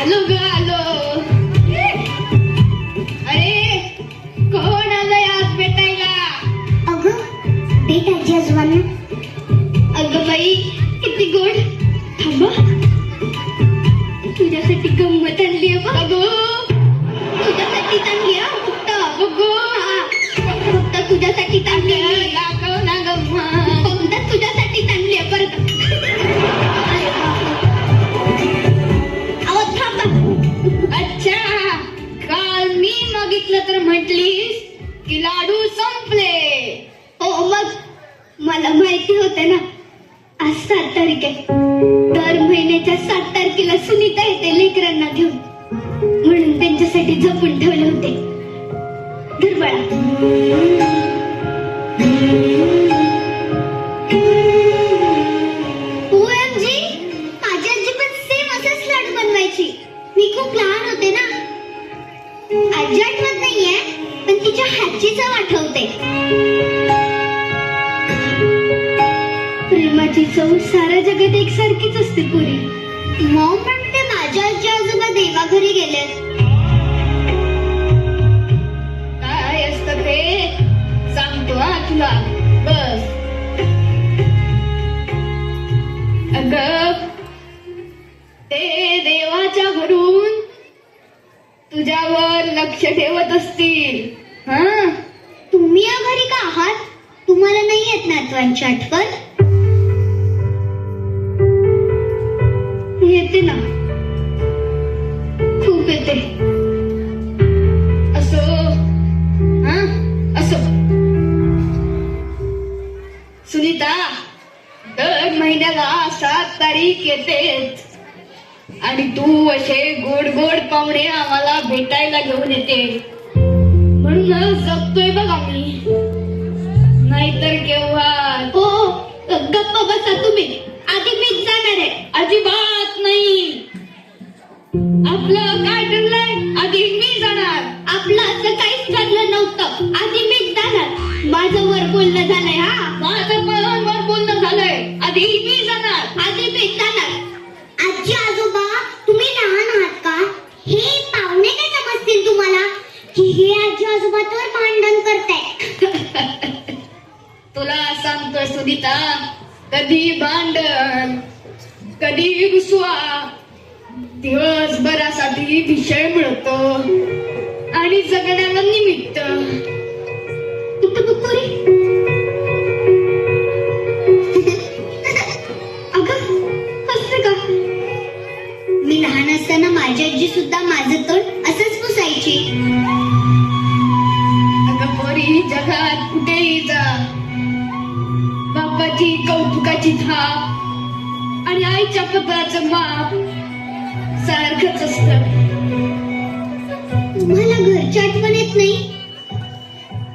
I love it. होतं ना? आज सात तारीख आहे. दर महिन्याच्या सात तारखेला सुनीता येते लेकरांना घेऊन. म्हणून त्यांच्यासाठी जपून ठेवले होते. धर बाळा. माझी आजी पण सेम असेच लाडू बनवायची. मी खूप लहान होते ना. आजी आठवत नाहीये पण तिच्या हातची चव आठवते. चव साऱ्या जगात एकसारखीच असते पुरी. मॉम म्हणते माझ्या आजी आजोबा देवाघरी गेले काय असतं ते? सांगतो हा तुला. बस. अग ते देवाच्या घरून तुझ्यावर लक्ष ठेवत असतील. हा? तुम्ही या घरी का आहात? तुम्हाला नाही येत नातवांची आठवण? येते ना. खूप येते. असो हा? असो. सुनीता दर महिन्याला सात तारीख येते. आणि तू असे गोड गोड पाहुणे आम्हाला भेटायला घेऊन येते. म्हणून जगतोय बघ आम्ही. नाहीतर केव्हा गप्प बसा तुम्ही. आधी मीच जाणार आहे. अजिबात नाही. आपलं काय ठरलंय आधी मी जाणार. आपलं असं काहीच ठरलं नव्हतं. आधी मीच जाणार. माझं वर बोलणं झालंय हा? माझं पण वर बोलणं झालंय. आधी मी जाणार. आधी मीच जाणार. आजी आजोबा तुम्ही लहान आहात का? हे पाहुणे काय समजतील तुम्हाला? की हे आजी आजोबा तर भांडण करताय तुला सांगतोय सुनीता कधी भांडण कधी घुसवा दिवसभरासाठी विषय मिळतो. आणि जगण्याला निमित्त. कौतुकाची थाप आणि आईच्या पत्राचं माप सारखंच असत. तुम्हाला घरची आठवण येत नाही?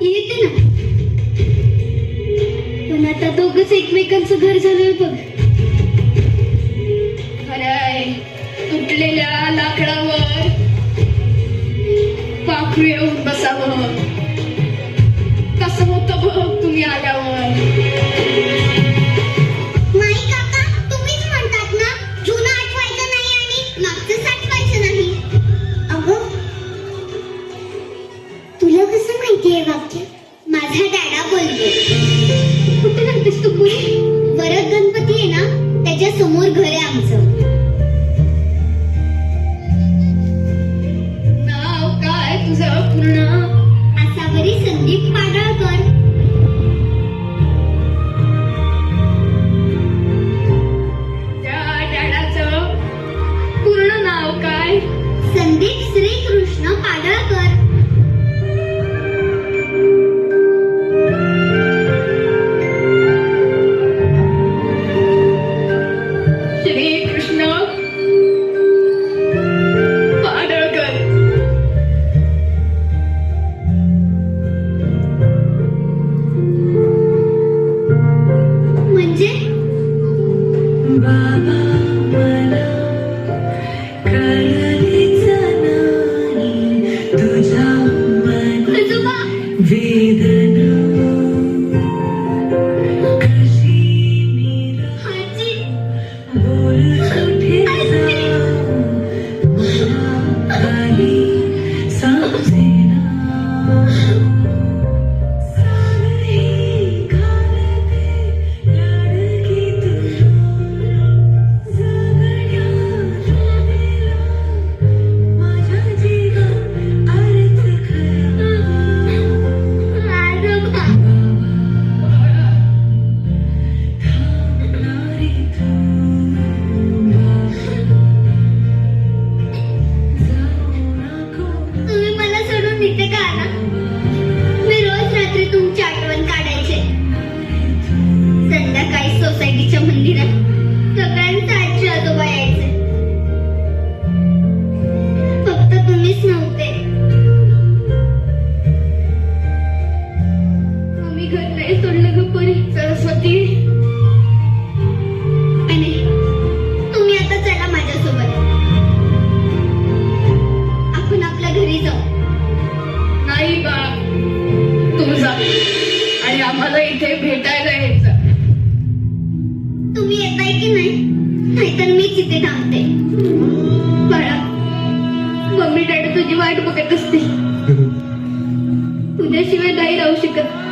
येते ना. पण आता दोघच एकमेकांचं घर झालं बघ. की नाही नाहीतर मी इथे थांबते. बाळा मम्मी डॅडी तुझी वाट बघत असते तुझ्याशिवाय नाही राहू शकत.